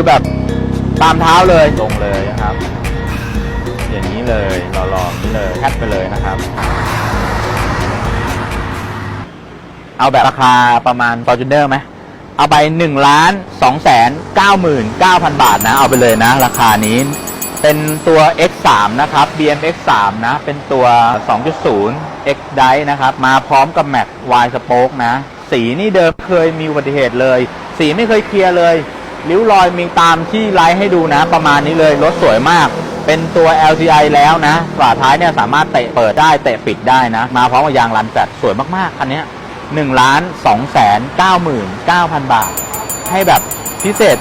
คือแบบตามเท้าเลยตรงเลยนะครับ อย่างนี้เลยหล่อๆอย่างนี้เลยแคทไปเลยนะครับ เอาแบบราคาประมาณ f o r t u n e r ไหมเอาไป1ล้าน2แสน99,000บาทนะ เอาไปเลยนะ ราคานี้เป็นตัว X3 นะครับ BM X3 นะ เป็นตัว 2.0 X Drive นะครับ มาพร้อมกับ Max Y Spoke นะ สีนี่เดิมเคยมีอุบัติเหตุเลย สีไม่เคยเคลียร์เลย ริ้วรอยมีตามที่ไลฟ์ให้ดูนะ ประมาณนี้เลยรถสวยมาก เป็นตัว LCI แล้วนะฝาท้ายเนี่ยสามารถเตะเปิดได้เตะปิดได้นะ มาพร้อมกับยางรันแฟลตสวยมากๆคันนี้ย1ล้าน2แสน99,000บาท ให้แบบพิเศษ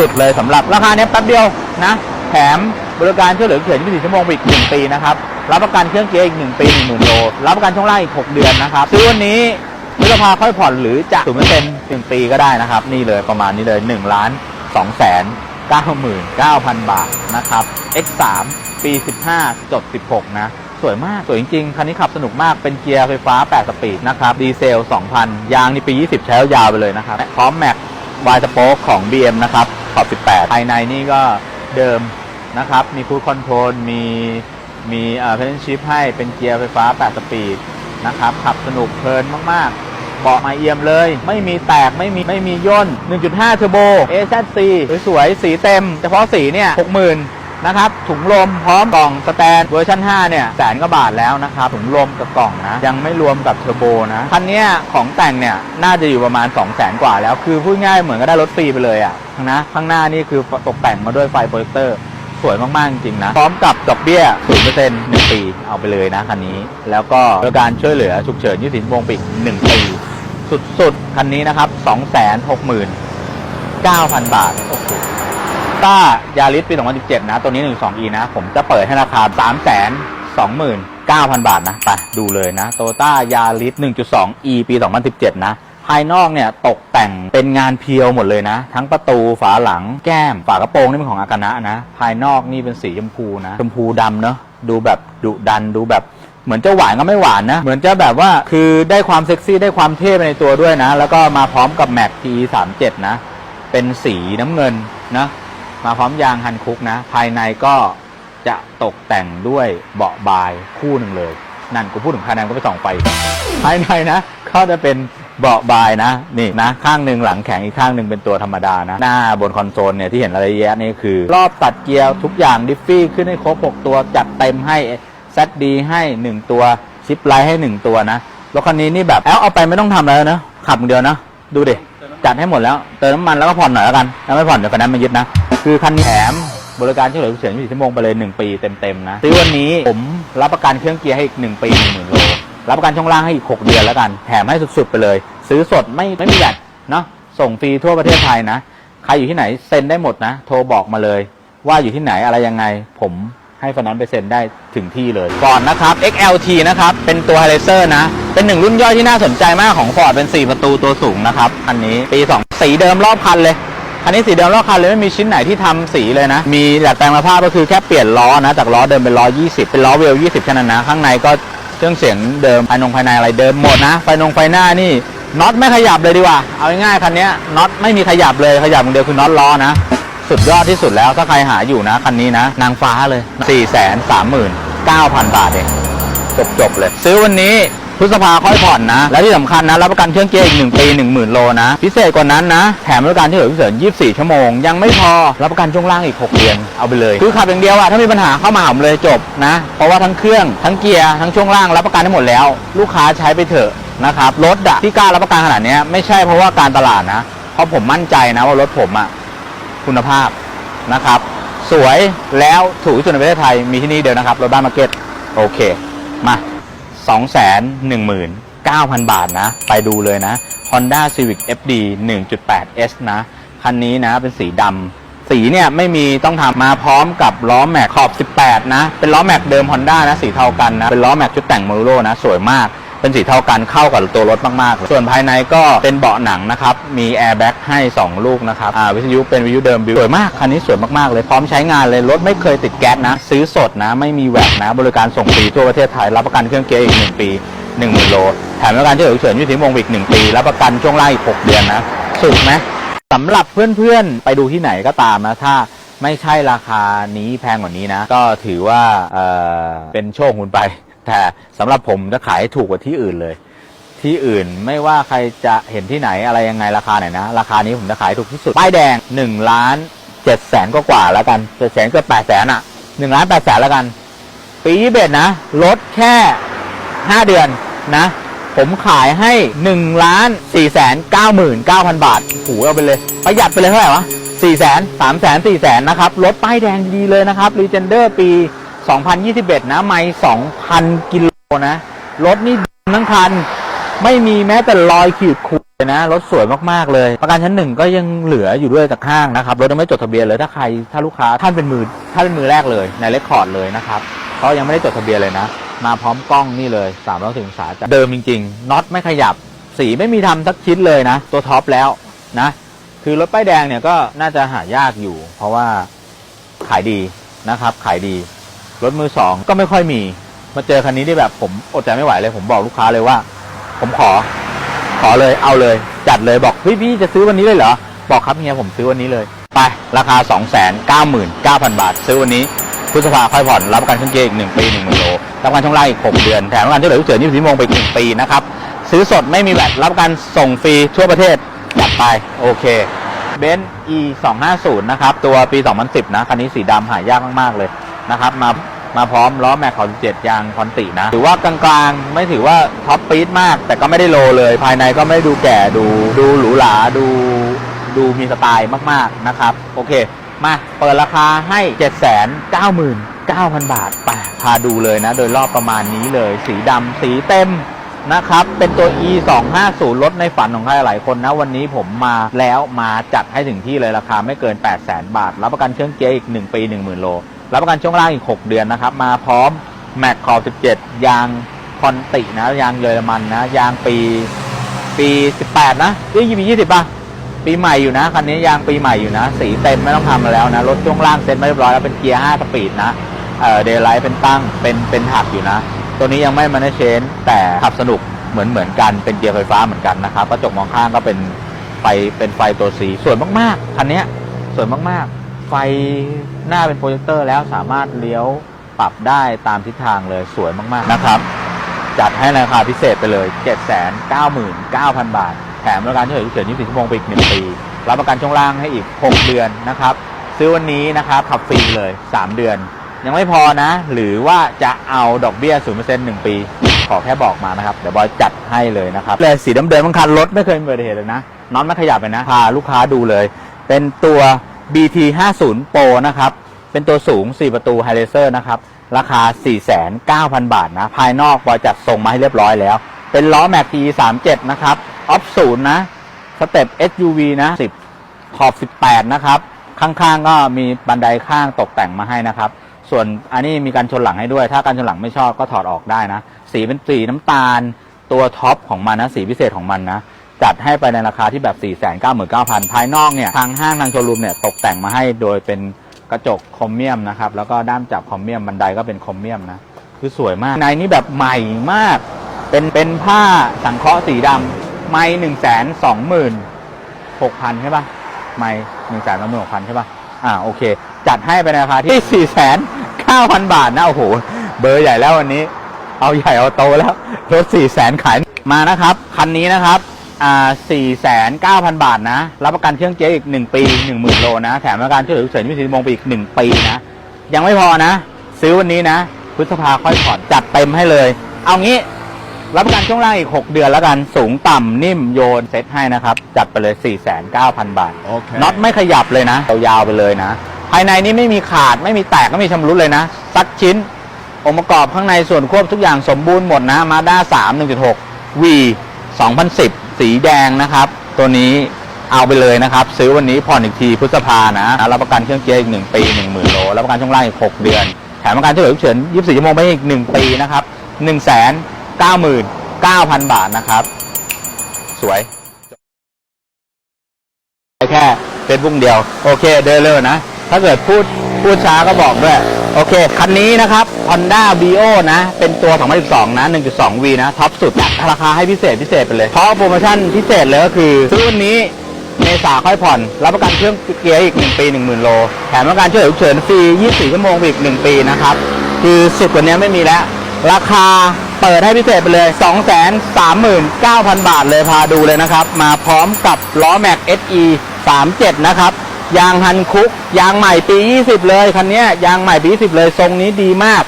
สุดๆเลยสำหรับราคาเนี้ยแป๊บเดียวนะ แถมบริการช่วยเหลือเขื่อน24ชั่วโมงอีก1ปีนะครับรับประกันเครื่องเกียร์อีก 1 ปี 10,000โลรับประกันช่วงล่างอีก 6 เดือนนะครับซื้อวันนี้ พฤษภาค่อยผ่อนหรือจะศูนย์เปอร์เซ็นต์หนึ่งปีก็ได้นะครับ นี่เลยประมาณนี้เลย1ล้าน2แสน99,000บาทนะครับ X3 ปี15จด16นะสวยมาก สวยจริงๆ คันนี้ขับสนุกมาก เป็นเกียร์ไฟฟ้า 8 สปีดนะครับ ดีเซล 2,000 ยางนี่ปี 20 ใช้ยาวไปเลยนะครับ พร้อมแม็กวายสโป๊กของ BM นะครับ ขอบ 18 ภายในนี่ก็เดิมนะครับ มีคู d คอนโทรล มีมีเอ่อเพนชิพให้ เป็นเกียร์ไฟฟ้า 8 สปีด นะครับ ขับสนุกเพลินมาก ๆ เบาะมาเอี่ยมเลย ไม่มีแตกไม่มีไม่มีย่น 1.5 เทอร์โบ AZC สวยๆ สีเต็ม เฉพาะสีเนี่ย 60,000นะครับถุงลมพร้อมกล่องสแตนเวอร์ชัน5เนี่ยแสนกว่าบาทแล้วนะครับถุงลมกับกล่องนะ ยังไม่รวมกับเทอร์โบนะคันเนี้ยของแต่งเนี่ยน่าจะอยู่ประมาณ 2 0 0แสนกว่าแล้ว คือพูดง่ายเหมือนก็ได้รถฟรีไปเลยอะ่ะนะข้างหน้านี่คือตกแต่งมาด้วยไฟโปรเจคเตอร์ สวยมาก ๆ จริง ๆ นะ พร้อมกับดอกเบี้ย 0% 1 ปี เอาไปเลยนะคันนี้ แล้วก็บริการช่วยเหลือฉุกเฉินยี่สิบวงปิก1ปี สุด ๆ คันนี้นะครับ 269,000 บาท โอ้โหต้ายาริสปี 2017 นะ ตัวนี้ 12e นะ ผมจะเปิดให้ราคา 329,000 บาทนะ ไป ดูเลยนะ โตต้ายาริส 1.2e ปี 2017 นะ ภายนอกเนี่ยตกแต่งเป็นงานเพียวหมดเลยนะ ทั้งประตูฝาหลังแก้ม ฝากระโปรงนี่เป็นของอากานะนะ ภายนอกนี่เป็นสีชมพูนะชมพูดำเนอะดูแบบดุดันดูแบบเหมือนจะหวานก็ไม่หวานนะ เหมือนจะแบบว่าคือได้ความเซ็กซี่ได้ความเท่ไปในตัวด้วยนะ แล้วก็มาพร้อมกับแม็ก P37 นะ เป็นสีน้ำเงินนะ มาพร้อมยางฮันคุกนะ ภายในก็จะตกแต่งด้วยเบาะบายคู่หนึ่งเลย นั่นกูพูดถึงภายในก็ไปส่องไฟภายในนะก็จะเป็น เบาะบายนะนี่นะข้างหนึ่งหลังแข็งอีกข้างหนึ่งเป็นตัวธรรมดานะ หน้าบนคอนโซลเนี่ยที่เห็นอะไรแยะนี่คือ รอบตัดเกียร์ทุกอย่างดิฟฟี่ขึ้นให้ครบ 6 ตัวจัดเต็มให้แซดดีให้ 1 ตัวชิปไลท์ให้ 1 ตัวนะรถคันนี้นี่แบบแอลเอาไปไม่ต้องทำอะไรแล้วนะขับเดียวนะ ดูดิจัดให้หมดแล้วเติมน้ำมันแล้วก็ผ่อนหน่อยแล้วกันถ้าไม่ผ่อนเดี๋ยวไฟแนนซ์มายึดนะ คือคันนี้แถมบริการช่วยเหลือฉุกเฉิน24ชั่วโมงไปเลย 1 ปีเต็มๆนะซื้อวันนี้ผมรับประกันเครื่องเกียร์ให้อีก1ปี1 0,000โล รับประกันช่วงล่างให้อีก 6 เดือนแล้วกัน แถมให้สุดๆไปเลย ซื้อสดไม่ไม่มีแบตเนาะส่งฟรีทั่วประเทศไทยนะ ใครอยู่ที่ไหนเซ็นได้หมดนะ โทรบอกมาเลย ว่าอยู่ที่ไหนอะไรยังไง ผมให้ฟนั้นไปเซ็นได้ถึงที่เลยก่อนนะครับ XLT นะครับ เป็นตัว h i r a c e r นะ เป็นหนึ่งรุ่นย่อยที่น่าสนใจมากของ Ford เป็น 4 ประตูตัวสูงนะครับอันนี้ปี 2 สีเดิมรอบคันเลยอันนี้สีเดิมรอบคันเลยไม่มีชิ้นไหนที่ทำสีเลยนะ มีดัดแปลงมาภาพก็คือแค่เปลี่ยนล้อนะ จากล้อเดิมเป็นล้อ 20 เป็นล้อเวล 20แค่นั้นนะ ข้างในก็ เครื่องเสียงเดิมภายนงภายในอะไรเดิมหมดนะไฟนงไฟหน้านี่น็อตไม่ขยับเลยดีกว่า เอาง่ายๆคันนี้น็อตไม่มีขยับเลยขยับอย่างเดียวคือน็อตล้อนะ สุดยอดที่สุดแล้วถ้าใครหาอยู่นะคันนี้นะ นางฟ้าเลย 4 3 9 0 0 0 บาทเองจบๆเลย ซื้อวันนี้ พฤษภาค่อยผ่อนนะ และที่สำคัญนะ รับประกันเครื่องเกียร์อีก1ปี10,000 โลนะ พิเศษกว่านั้นนะ แถมบริการที่เหลือพิเศษ 24 ชั่วโมง ยังไม่พอ รับประกันช่วงล่างอีก 6 เดือน เอาไปเลย คือขับอย่างเดียวอะถ้ามีปัญหาเข้ามาผมเลยจบนะ เพราะว่าทั้งเครื่อง ทั้งเกียร์ ทั้งช่วงล่างรับประกันได้หมดแล้ว ลูกค้าใช้ไปเถอะนะครับ รถอะที่กล้ารับประกันขนาดนี้ไม่ใช่เพราะว่าการตลาดนะ เพราะผมมั่นใจนะว่ารถผมอะคุณภาพนะครับ สวยแล้วถูกที่สุดในประเทศไทยมีที่นี่เดียวนะครับรถบ้านมาร์เก็ตโอเค มา 2 1 9 0 0 0 บาทนะ ไปดูเลยนะ Honda Civic FD 1.8S นะ คันนี้นะเป็นสีดำ สีเนี่ยไม่มีต้องทำมาพร้อมกับล้อแม็กขอบ 18 นะ เป็นล้อแม็กเดิม Honda นะ สีเทากันนะ เป็นล้อแม็กชุดแต่งมือโรนะ สวยมาก เป็นสีเท่ากันเข้ากับตัวรถมากๆเลยส่วนภายในก็เป็นเบาะหนังนะครับ มีแอร์แบ็กให้ 2 ลูกนะครับอ่าวิทยุเป็นวิทยุเดิมบิวสวยมาก คันนี้สวยมากๆ เลยพร้อมใช้งานเลย รถไม่เคยติดแก๊สนะ ซื้อสดนะ ไม่มีแหวกนะ บริการส่งฟรีทั่วประเทศไทย รับประกันเครื่องเกียร์อีก 1 ปี10,000โลแถมบริการช่วยเหลือฉุกเฉินยี่สิบวงอีก 1 ปี รับประกันช่วงล่างอีก 6 เดือนนะ สุดไหมสำหรับเพื่อนๆ ไปดูที่ไหนก็ตามนะ ถ้าไม่ใช่ราคานี้แพงกว่านี้นะ ก็ถือว่าเอ่อเป็นโชคคุณไป แต่สำหรับผมจะขายถูกกว่าที่อื่นเลย ที่อื่นไม่ว่าใครจะเห็นที่ไหนอะไรยังไงราคาไหนนะ ราคานี้ผมจะขายถูกที่สุดป้ายแดง1ล้าน7แสนกว่าแล้วกันเจ็ดแสนเกือบ8แสนอะ1ล้าน8แสนแล้วกัน ปียี่เบ็ดนะลดแค่5เดือนนะ ผมขายให้1ล้าน4แสน9หมื่น9พันบาทโอ้โหเอาไปเลย ประหยัดไปเลยเท่าไหร่วะ4แสน3แสน4แสนนะครับ รถป้ายแดงดีเลยนะครับ r e g e n d e r ปี 2021 นะ ไม่ 2,000 กิโลนะ รถนี่ดีทั้งคัน ไม่มีแม้แต่รอยขีดข่วนเลยนะ รถสวยมากๆเลย ประกันชั้นหนึ่งก็ยังเหลืออยู่ด้วยจากข้างนะครับ รถยังไม่จดทะเบียนเลย ถ้าใคร ถ้าลูกค้าท่านเป็นมือ ท่านเป็นมือแรกเลย ในเรคคอร์ดเลยนะครับเขายังไม่ได้จดทะเบียนเลยนะ มาพร้อมกล้องนี่เลย3 6 0องศาจาเดิมจริงๆ น็อตไม่ขยับ สีไม่มีทำสักชิ้นเลยนะ ตัวท็อปแล้วนะ คือรถป้ายแดงเนี่ยก็น่าจะหายากอยู่ เพราะว่าขายดีนะครับ ขายดี รถมือสองก็ไม่ค่อยมี มาเจอคันนี้ที่แบบผมอดใจไม่ไหวเลย ผมบอกลูกค้าเลยว่า ผมขอ ขอเลยเอาเลย จัดเลยบอกพี่พี่จะซื้อวันนี้เลยเหรอ บอกครับเฮียผมซื้อวันนี้เลย ไป ราคา 2 9 9 0 0 0 บาท ซื้อวันนี้พฤษภาค่อยผ่อนรับประกันเครื่องเกียร์อีก 1 ปี 1 0 0 0โลรับประกันช่วงล่างอีก 6 เดือนแถมประกันช่วยเหลือผู้เสือ24ชั่วโมงไปอีก1ปีนะครับซื้อสดไม่มีแบตรับประกันส่งฟรีทั่วประเทศจัดไปโอเคเบนซ์ e 2 5 0นะครับ ตัวปี 2010 นะ คันนี้สีดำหายากมาก ๆ เลยนะครับ มา มาพร้อมล้อแม็กขอ17ยางคอนตินะ ถือว่ากลางๆ ไม่ถือว่าท็อปปีดมาก แต่ก็ไม่ได้โลเลย ภายในก็ไม่ด้ดูแก่ดูดูหรูหราดูดูมีสไตล์มากๆนะครับ โอเค มาเปิดราคาให้ 799,000 บาทไปพาดูเลยนะ โดยรอบประมาณนี้เลย สีดำสีเต็มนะครับ เป็นตัว e 2 5 0รถในฝันของใครหลายคนนะ วันนี้ผมมาแล้วมาจัดให้ถึงที่เลยราคาไม่เกิน 8 0 0 0 0 0 บาท รับประกันเครื่องเกียร์อีก 1 ปี 10,000 โล รับประกันช่วงล่างอีก 6 เดือนนะครับ มาพร้อมแม็กคอ17 ยางคอนตินะ ยางเยอรมันนะ ยางปีปี 18 นะเอ้ยปี20ป่ะ ปีใหม่อยู่นะคันนี้ยางปีใหม่อยู่นะ สีเต็มไม่ต้องทำมาแล้วนะ รถช่วงล่างเซ็ตมาเรียบร้อยแล้วเป็นเกียร์5สปีดนะเอ่อเดย์ไลท์เป็นตั้งเป็นเป็นถักอยู่นะ ตัวนี้ยังไม่มานเชนแต่ขับสนุกเหมือนเหมือนกันเป็นเกียร์ไฟฟ้าเหมือนกันนะครับกระจกมองข้างก็เป็นไฟเป็นไฟตัวสีสวยมากๆคันนี้สวยมากๆ ไฟหน้าเป็นโปรเจคเตอร์แล้วสามารถเลี้ยวปรับได้ตามทิศทางเลยสวยมากๆนะครับ จัดให้ราคาพิเศษไปเลย 799,000 บาท แถมประกันช่วยเหลือฉุกเฉิน24ชั่วโมงไปอีก 1 ปี รับประกันช่วงล่างให้อีก 6 เดือนนะครับ ซื้อวันนี้นะครับขับฟรีเลย 3 เดือน ยังไม่พอนะ หรือว่าจะเอาดอกเบี้ย 0% 1 ปี ขอแค่บอกมานะครับ เดี๋ยวบอยจัดให้เลยนะครับเลยสีดำเดิมบางคันรถไม่เคยมีอุบัติเหตุเลยนะน็อตไม่ขยับเลยนะพาลูกค้าดูเลย เป็นตัว BT 50 Pro นะครับ เป็นตัวสูง 4 ประตูไฮเลเซอร์นะครับ ราคา 4,900 บาทนะ ภายนอกบอยจัดส่งมาให้เรียบร้อยแล้ว เป็นล้อแม็ก P 37 นะครับ ออฟศูนย์นะ สเต็ป SUV นะ 10 ขอบ 18 นะครับ ข้างๆ ก็มีบันไดข้างตกแต่งมาให้นะครับ ส่วนอันนี้มีการชนหลังให้ด้วย ถ้าการชนหลังไม่ชอบก็ถอดออกได้นะ สีเป็นสีน้ำตาล ตัวท็อปของมันนะ สีพิเศษของมันนะ จัดให้ไปในราคาที่แบบ 499,000 ภายนอกเนี่ย ทางห้างทางโชว์รูมเนี่ยตกแต่งมาให้โดยเป็นกระจกคอมเมียมนะครับ แล้วก็ด้ามจับคอมเมียม บันไดก็เป็นคอมเมียมนะ คือสวยมากในนี้แบบใหม่มาก เป็นเป็นผ้าสังเคราะห์สีดำไม่หนึ่งแสนสองหมื่นหกพันใช่ปะไม่หนึ่งแสนสองหมื่นหกพันใช่ปะอ่าโอเค จัดให้ไปในราคาที่สี่แสนเก้าพันบาทนะโอ้โหเบอร์ใหญ่แล้ววันนี้ เอาใหญ่เอาโตแล้วรถสี่แสนขายมานะครับ คันนี้นะครับ อ่าสี่แสนเก้าพันบาทนะ รับประกันเครื่องเจ๊อีกหนึ่งปีหนึ่งหมื่นโลนะ แถมประกันช่วยเหลือฉุกเฉิน24ชั่วโมงไปอีกหนึ่งปีนะ ยังไม่พอนะ ซื้อวันนี้นะ พฤษภาค่อยผ่อนจัดเต็มให้เลย เอางี้ รับประกันช่วงล่างอีก 6 เดือนแล้วกัน สูงต่ำนิ่มโยนเซ็ตให้นะครับ จัดไปเลย 4,900บาท โอเคน็อตไม่ขยับเลยนะ ยาวๆไปเลยนะ ภายในนี่ไม่มีขาดไม่มีแตกไม่มีชำรุดเลยนะสักชิ้น องค์ประกอบข้างในส่วนควบทุกอย่างสมบูรณ์หมดนะมาด้า3 1.6 V 2010 สีแดงนะครับ ตัวนี้เอาไปเลยนะครับ ซื้อวันนี้ผ่อนอีกทีพฤษภานะรับประกันเครื่องเกียร์อีก 1 ปี 10,000โลรับประกันช่วงล่างอีก 6 เดือน แถมประกันช่วยเหลือฉุกเฉิน24 ชั่วโมงไปอีก 1 ปีนะครับ1 9 9 0 0 0 บาทนะครับ สวยแค่เฟซบุ๊กเดียว โอเคเดินเร็วนะ ถ้าเกิดพูด พูดช้าก็บอกด้วย โอเค คันนี้นะครับ Honda Bio นะ เป็นตัว 2012 นะ 1.2V นะ ท็อปสุดจัดราคาให้พิเศษพิเศษไปเลย เพราะโปรโมชั่นพิเศษเลยก็คือซื้อวันนี้เมษาค่อยผ่อน รับประกันเครื่องเกียร์อีก 1 ปี 10,000 โล แถมประกันช่วยเหลือฉุกเฉินฟรี 24 ชั่วโมงอีก 1 ปีนะครับ คือสุดกว่านี้ไม่มีแล้ว ราคาเปิดให้พิเศษไปเลย 239,000 บาทเลยพาดูเลยนะครับ มาพร้อมกับล้อแม็ก SE 37 นะครับ ยางฮันคุก ยางใหม่ปี 20 เลยคันนี้ยางใหม่ปี 20 เลยทรงนี้ดีมาก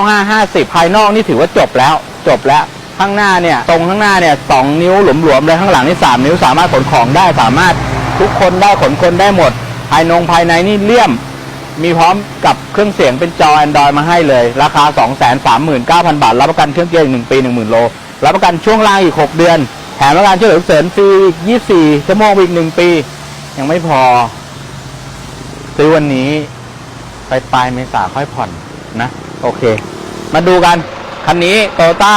19550 ภายนอกนี่ถือว่าจบแล้ว จบแล้วข้างหน้าเนี่ยตรงข้างหน้าเนี่ย2นิ้วหลวมๆเลยข้างหลังนี่3นิ้วสามารถขนของได้สามารถทุกคนได้ขนคนได้หมด ภายนงภายในนี่เลี่ยม มีพร้อมกับเครื่องเสียงเป็นจอ Android มาให้เลย ราคา 239,000 บาท รับประกันเครื่องเกียร์อีก1ปี 10,000 โล รับประกันช่วงล่างอีก 6 เดือน แถมประกันช่วยเหลือฉุกเสริญฟรีอีก 24 ชั่วโมงอีก 1 ปี ยังไม่พอ ซื้อวันนี้ไปปลายเมษาค่อยผ่อนนะ โอเค มาดูกัน คันนี้โตต้า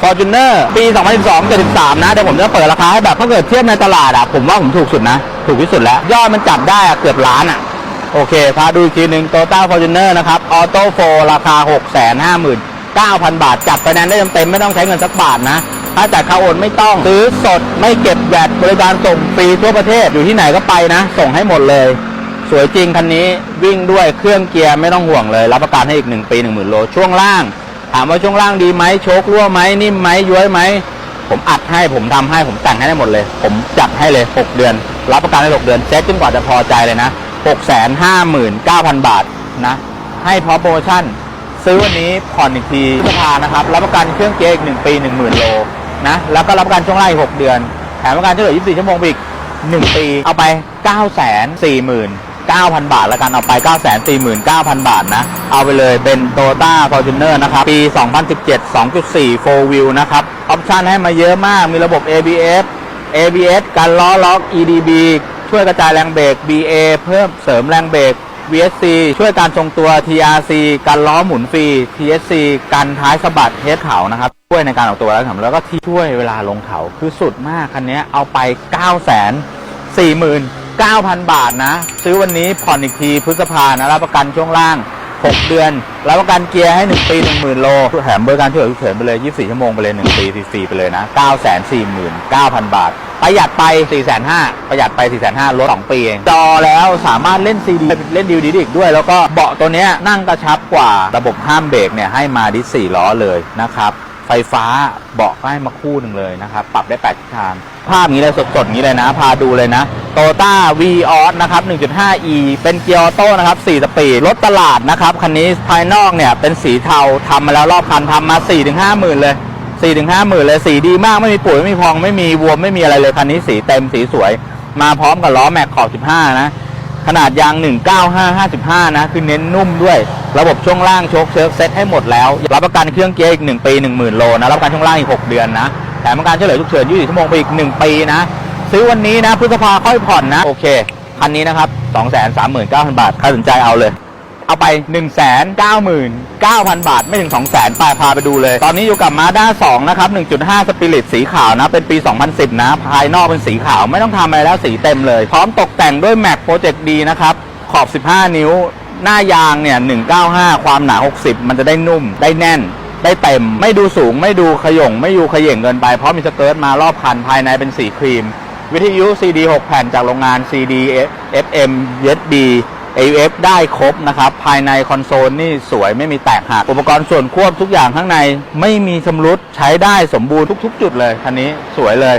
Fortuner ปี 2012 73 นะ เดี๋ยวผมจะเปิดราคาให้แบบถ้าเกิดเทียบในตลาดอะผมว่าผมถูกสุดนะ ถูกที่สุดแล้ว ยอดมันจับได้อะเกือบล้านอะโอเค พาดูอีกทีหนึ่ง Toyota Fortuner นะครับ Auto 4ราคา 659,000 บาท จับไปแนนได้เต็มๆไม่ต้องใช้เงินสักบาทนะ ถ้าจัดค่าโอนไม่ต้อง ซื้อสดไม่เก็บแวดบริการส่งฟรีทั่วประเทศอยู่ที่ไหนก็ไปนะ ส่งให้หมดเลย สวยจริงคันนี้วิ่งด้วยเครื่องเกียร์ไม่ต้องห่วงเลย รับประกันให้อีก 1 ปี 10,000 โล ช่วงล่าง ถามว่าช่วงล่างดีไหมโชครั่วไหมนิ่มไหมย้วยไหม ผมอัดให้ผมทำให้ผมแต่งให้ได้หมดเลย ผมจัดให้เลย 6 เดือน รับประกันให้ 6 เดือนเซ็ตจนกว่าจะพอใจเลยนะ659,000 บาทนะ ให้พร้อมโปรโมชั่น ซื้อวันนี้ผ่อนอีกทีพฤษภานะครับ รับประกันเครื่องเกียร์อีก 1 ปี 10,000 โลนะแล้วก็รับประกันช่วงล่างอีก6เดือนแถมประกันช่วยเหลือ24 ชั่วโมงอีก 1 ปีเอาไป 9,000 บาทแล้วกันเอาไป 949,000 บาทนะ เอาไปเลยเป็น Toyota Fortuner นะครับ ปี 2017 2.4 4 wheel นะครับ ออปชันให้มาเยอะมากมีระบบ ABS ABS การล้อล็อก EDB ช่วยกระจายแรงเบรก BA เพิ่มเสริมแรงเบรก VSC ช่วยการทรงตัว TRC การล้อหมุนฟรี TSC กันท้ายสะบัดเทสเขานะครับ ช่วยในการออกตัวแล้วครับแล้วก็ที่ช่วยเวลาลงเขาคือสุดมากคันนี้เอาไป9 0 0 0 0 9,000 บาทนะ ซื้อวันนี้ผ่อนอีกทีพฤษภานะ รับประกันช่วงล่าง 6 เดือน รับประกันเกียร์ให้ 1 ปี 10,000 โล แถมบริการช่วยเหลือฉุกเฉินไปเลย 24 ชั่วโมงไปเลย 1 ปีฟรีๆไปเลยนะ 949,000 บาท ประหยัดไป 4,500ประหยัดไป 4,500ลด2ปีเองจอแล้วสามารถเล่นซีดีเล่นดีวดีอีกด้วย แล้วก็เบาะตัวเนี้ยนั่งกระชับกว่าระบบห้ามเบรกเนี่ยให้มาดิส4ล้อเลยนะครับ ไฟฟ้าเบาะก็ให้มาคู่หนึ่งเลยนะครับ ปรับได้8ทิศทาง ภาพนี้เลยสดๆนี้เลยนะ พาดูเลยนะโตต้า v ีออสนะครับ 1.5e เป็นเกียร์ออโต้นะครับ 4 สปีดรถตลาดนะครับ คันนี้ภายนอกเนี่ย เป็นสีเทาทำมาแล้วรอบคันทำมา 4-5หมื่นเลย4-5หมื่นเลยสีดีมากไม่มีปุ๋ยไม่มีพองไม่มีบวไม่มีอะไรเลยคันนี้สีเต็มสีสวย มาพร้อมกับล้อแม็กขอบ 15 นะ ขนาดยาง 19555 นะ คือเน้นนุ่มด้วย ระบบช่วงล่างโชคเชิร์ฟเซ็ตให้หมดแล้วรับประกันเครื่องเกียร์อีก 1 ปี 10,000 โลนะรับประกันช่วงล่างอีก 6 เดือนนะแถมประกันช่วยเหลือฉุกเฉิน24ชั่วโมงไปอีก 1 ปีนะ ซื้อวันนี้นะพฤษภาค่อยผ่อนนะ โอเค คันนี้นะครับ 239,000 บาทใครสนใจเอาเลย เอาไป 1 9 9 0 0 0 บาทไม่ถึง 2 0 0 0 0 0ปพาไปดูเลย ตอนนี้อยู่กับ Mazda 2นะครับ 1.5 สปิริตสีขาวนะ เป็นปี 2010 นะ ภายนอกเป็นสีขาวไม่ต้องทำอะไรแล้วสีเต็มเลย พร้อมตกแต่งด้วย Mac Project D นะครับขอบ 15 นิ้ว หน้ายางเนี่ย195 ความหนา 60 มันจะได้นุ่มได้แน่น ได้เต็ม ไม่ดูสูงไม่ดูขย่งไม่ดูขย่งเกินไป เพราะมีสเกิร์ตมารอบคันภายในเป็นสีครีม วิทยุ CD 6 แผ่นจากโรงงาน CD FM USB AUF ได้ครบนะครับ ภายในคอนโซลนี่สวยไม่มีแตกหัก อุปกรณ์ส่วนควบทุกอย่างข้างในไม่มีชำรุดใช้ได้สมบูรณ์ทุก ๆ จุดเลยคันนี้สวยเลย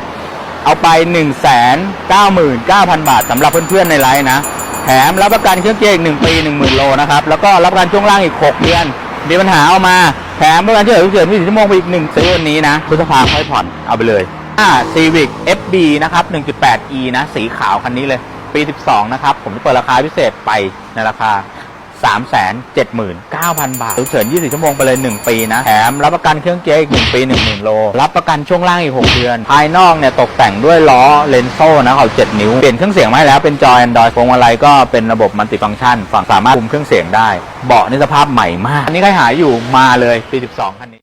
เอาไป 1 9 9 0 0 0 บาทสำหรับเพื่อนๆในไลน์นะ แถมรับประกันเครื่องเกียร์อีก 1 ปี 10,000 โลนะครับ แล้วก็รับประกันช่วงล่างอีก 6 เดือน มีปัญหาเอามา แถมประกันช่วยเหลือฉุกเฉิน24ชั่วโมงไปอีก1ซื้อวันนี้นะพฤษภาค่อยผ่อน เอาไปเลยอ่า Civic FB นะครับ 1.8e นะ สีขาวคันนี้เลย ปี 12 นะครับ ผมจะเปิดราคาพิเศษไปในราคา 379,000 บาทฉุกเฉิน 24 ชั่วโมงไปเลย 1 ปีนะ แถมรับประกันเครื่องเกียร์อีก 1 ปี 10,000 โล รับประกันช่วงล่างอีก 6 เดือน ภายนอกเนี่ยตกแต่งด้วยล้อเลนโซ่นะเขา7 นิ้ว เปลี่ยนเครื่องเสียงมาแล้วเป็นจอ Android พวงมาลัยก็เป็นระบบมัลติฟังก์ชัน ฝั่งสามารถคุมเครื่องเสียงได้ เบาะนี่สภาพใหม่มาก อันนี้ใครหาอยู่มาเลยปี12คันนี้